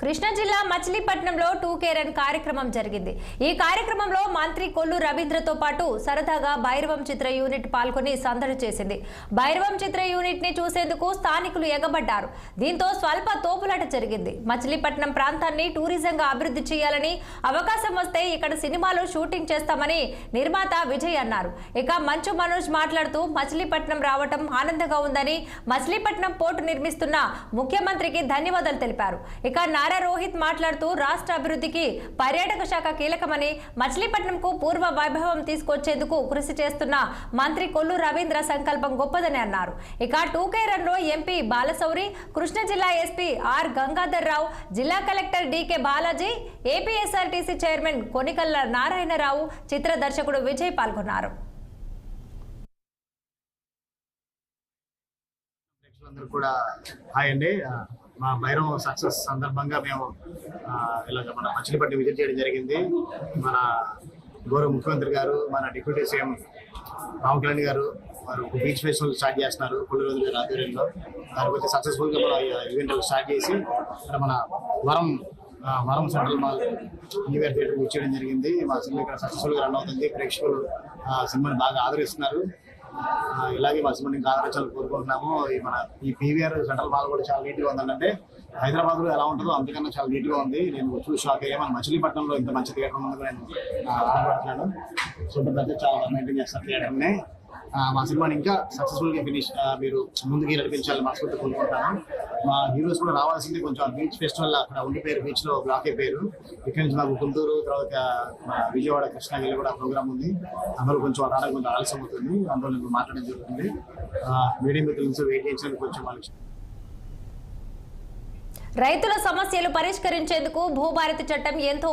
కృష్ణా జిల్లా మచిలీపట్నంలో two care and కార్యక్రమం జరిగింది. ఈ కార్యక్రమంలో మంత్రి కొల్లు రవీంద్రతో పాటు సరదాగా భైరవం చిత్ర యూనిట్ పాల్గొని సందడి చేసింది. భైరవం చిత్ర యూనిట్ని చూసేందుకు స్థానికులు ఎగబడ్డారు. దీంతో స్వల్ప తోపులాట జరిగింది. మచిలీపట్నం ప్రాంతాన్ని టూరిజంగా అభివృద్ధి చేయాలని అవకాశం వస్తే ఇక్కడ సినిమాలు షూటింగ్ చేస్తామని నిర్మాత విజయ్ అన్నారు. ఇక మంచు మనోజ్ మాట్లాడుతూ మచిలీపట్నం రావటం ఆనందంగా ఉందని మచిలీపట్నం పోర్టు నిర్మిస్తున్న ముఖ్యమంత్రికి ధన్యవాదాలు తెలిపారు. ఇక నారా రోహిత్ మాట్లాడుతూ రాష్ట్ర అభివృద్ధికి పర్యాటక శాఖ కీలకమని మచిలీపట్నంకు పూర్వ వైభవం తీసుకొచ్చేందుకు కృషి చేస్తున్న మంత్రి కొల్లు రవీంద్ర సంకల్పం గొప్పదని అన్నారు. ఇక టూకే రన్లో ఎంపీ బాలశౌరి కృష్ణా జిల్లా ఎస్పీ ఆర్ గంగాధర్ రావు జిల్లా collector D K Balaji APSRTC chairman Konikalla Narayanarao చిత్ర దర్శకుడు విజయ్ పాల్గొన్నారు. కూడా హాయ్ అండి. మా భైరవ సక్సెస్ సందర్భంగా మేము ఇలాగ మన మచిలీపట్నం విజిట్ చేయడం జరిగింది. మన గౌరవ ముఖ్యమంత్రి గారు మన డిప్యూటీ సీఎం రామ్ కళ్యాణ్ గారు వారు బీచ్ ఫెస్టివల్ స్టార్ట్ చేస్తున్నారు కొన్ని రోజుల గారి ఆధ్వర్యంలో. దానికి వచ్చి మన ఈవెంట్ స్టార్ట్ చేసి ఇక్కడ మన వరం వరం central mall new year theatre వచ్చేయడం జరిగింది. మా సినిమా ఇక్కడ సక్సెస్ఫుల్గా రన్ అవుతుంది. ప్రేక్షకులు ఆ, సినిమాని బాగా ఆదరిస్తున్నారు. ఇలాగే మా సినిమాని ఆదరించాలని కోరుకుంటున్నాము. ఈ మన ఈ పీవీఆర్ సెంట్రల్ మాల్ కూడా చాలా నీట్గా ఉందంటే హైదరాబాద్లో ఎలా ఉంటుందో అంతకన్నా చాలా నీట్గా ఉంది. నేను చూసి షాక్ అయ్యా మన మచిలీపట్నంలో ఇంత మంచి థియేటర్ ఉన్నందుకు నేను ఆ, ఆనందపడుతున్నాను. సూపర్ బడ్జెట్ చాలా మెయింటైన్ చేస్తారు థియేటర్ని. మా సినిమాని ఇంకా సక్సెస్ఫుల్గా ఫినిష్ మీరు ముందుకి నడిపించాలని మనస్ఫూర్తి కోరుకుంటాను మా హీరోస్ కూడా రావాల్సింది కొంచెం బీచ్ ఫెస్టివల్ అక్కడ ఉండిపోయారు బీచ్లో బ్లాక్ అయిపోయారు ఇక్కడ నుంచి మాకు గుంటూరు తర్వాత మా విజయవాడ కృష్ణగిరి కూడా ప్రోగ్రామ్ ఉంది. అందులో కొంచెం రావడం కొంచెం ఆలస్యం అవుతుంది. అందులో నేను మాట్లాడడం జరుగుతుంది. మీడియం మిత్రుల నుంచి వెయిట్ చేయించడానికి కొంచెం వాళ్ళకి రైతుల సమస్యలు పరిష్కరించేందుకు భూభారతి చట్టం ఎంతో